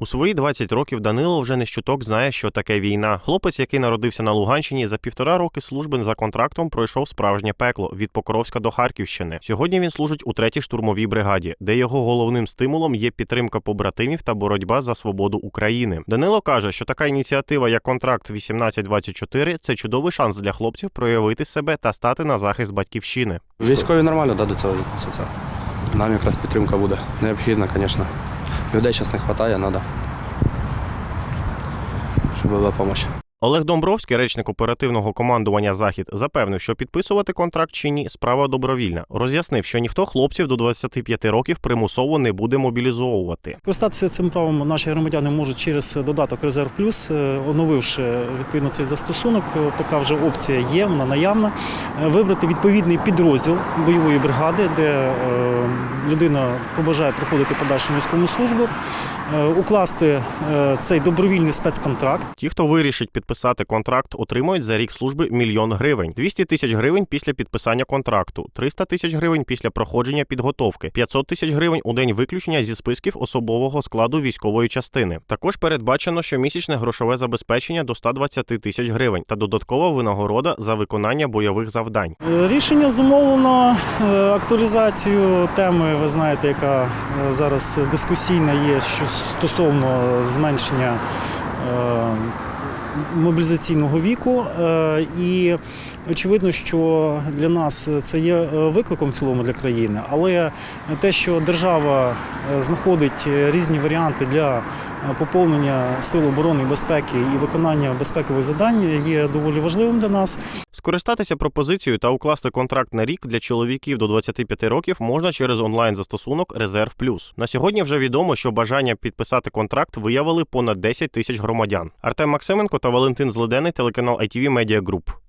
У свої 20 років Данило вже не щуток знає, що таке війна. Хлопець, який народився на Луганщині, за півтора роки служби за контрактом пройшов справжнє пекло від Покровська до Харківщини. Сьогодні він служить у третій штурмовій бригаді, де його головним стимулом є підтримка побратимів та боротьба за свободу України. Данило каже, що така ініціатива, як контракт 1824 – це чудовий шанс для хлопців проявити себе та стати на захист батьківщини. Військові нормально да, до цього відносяться. Нам якраз підтримка буде. Необхідна, звісно. Людей зараз не вистачає, треба. Щоб була допомога. Олег Домбровський, речник оперативного командування Захід, запевнив, що підписувати контракт чи ні справа добровільна. Роз'яснив, що ніхто хлопців до 25 років примусово не буде мобілізовувати. Користатися цим правом наші громадяни можуть через додаток Резерв Плюс, е, оновивши відповідно цей застосунок. Така вже опція є, вона наявна. Е, Вибрати відповідний підрозділ бойової бригади, де е, людина побажає проходити подальшу військову службу, укласти цей добровільний спецконтракт. Ті, хто вирішить підписати контракт, отримують за рік служби мільйон гривень, 200 тисяч гривень після підписання контракту, 300 тисяч гривень після проходження підготовки, 500 тисяч гривень у день виключення зі списків особового складу військової частини. Також передбачено щомісячне грошове забезпечення до 120 тисяч гривень та додаткова винагорода за виконання бойових завдань. Е, Рішення зумовлено е, актуалізацією теми, ви знаєте, яка е, зараз дискусійна є що стосовно зменшення мобілізаційного віку. Е, І очевидно, що для нас це є е, викликом в цілому для країни, але те, що держава е, знаходить різні варіанти для поповнення сил оборони і безпеки і виконання безпекових завдань, є доволі важливим для нас. Скористатися пропозицією та укласти контракт на рік для чоловіків до 25 років можна через онлайн-застосунок Резерв Плюс. На сьогодні вже відомо, що бажання підписати контракт виявили понад 10 тисяч громадян. Артем Максименко та Валентин Злидений, телеканал ITV Media Group.